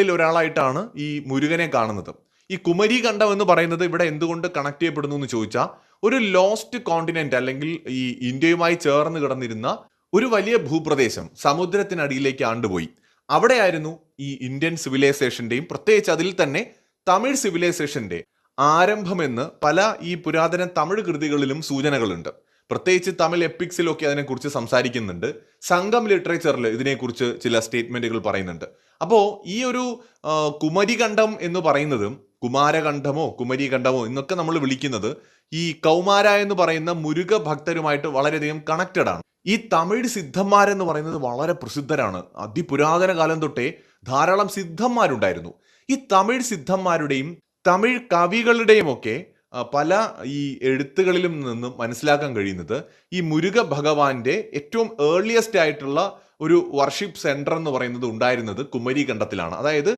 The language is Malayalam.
ിൽ ഒരാളായിട്ടാണ് ഈ മുരുകനെ കാണുന്നത്. ഈ കുമരി കണ്ടം എന്ന് പറയുന്നത് ഇവിടെ എന്തുകൊണ്ട് കണക്ട് ചെയ്യപ്പെടുന്നു എന്ന് ചോദിച്ചാൽ ഒരു ലോസ്റ്റ് കോണ്ടിനെന്റ് അല്ലെങ്കിൽ ഈ ഇന്ത്യയുമായി ചേർന്ന് കിടന്നിരുന്ന ഒരു വലിയ ഭൂപ്രദേശം സമുദ്രത്തിനടിയിലേക്ക് ആണ്ടുപോയി. അവിടെയായിരുന്നു ഈ ഇന്ത്യൻ സിവിലൈസേഷന്റെയും പ്രത്യേകിച്ച് അതിൽ തന്നെ തമിഴ് സിവിലൈസേഷന്റെ ആരംഭമെന്ന് പല ഈ പുരാതന തമിഴ് കൃതികളിലും സൂചനകളുണ്ട്. പ്രത്യേകിച്ച് തമിഴ് എപ്പിക്സിലൊക്കെ അതിനെക്കുറിച്ച് സംസാരിക്കുന്നുണ്ട്. സംഘം ലിറ്ററേച്ചറിൽ ഇതിനെക്കുറിച്ച് ചില സ്റ്റേറ്റ്മെന്റുകൾ പറയുന്നുണ്ട്. അപ്പോൾ ഈ ഒരു കുമരികണ്ഠം എന്ന് പറയുന്നതും കുമാരകണ്ഠമോ കുമരികണ്ഠമോ എന്നൊക്കെ നമ്മൾ വിളിക്കുന്നത് ഈ കൗമാര എന്ന് പറയുന്ന മുരുക ഭക്തരുമായിട്ട് വളരെയധികം കണക്റ്റഡ് ആണ്. ഈ തമിഴ് സിദ്ധന്മാരെന്ന് പറയുന്നത് വളരെ പ്രസിദ്ധരാണ്. അതിപുരാതന കാലം തൊട്ടേ ധാരാളം സിദ്ധന്മാരുണ്ടായിരുന്നു. ഈ തമിഴ് സിദ്ധന്മാരുടെയും തമിഴ് കവികളുടെയും ഒക്കെ പല ഈ എഴുത്തുകളിലും നിന്നും മനസ്സിലാക്കാൻ കഴിയുന്നത് ഈ മുരുക ഭഗവാന്റെ ഏറ്റവും ഏർലിയസ്റ്റ് ആയിട്ടുള്ള ഒരു വർഷിപ്പ് സെന്റർ എന്ന് പറയുന്നത് ഉണ്ടായിരുന്നത് കുമരി കണ്ടത്തിലാണ്. അതായത്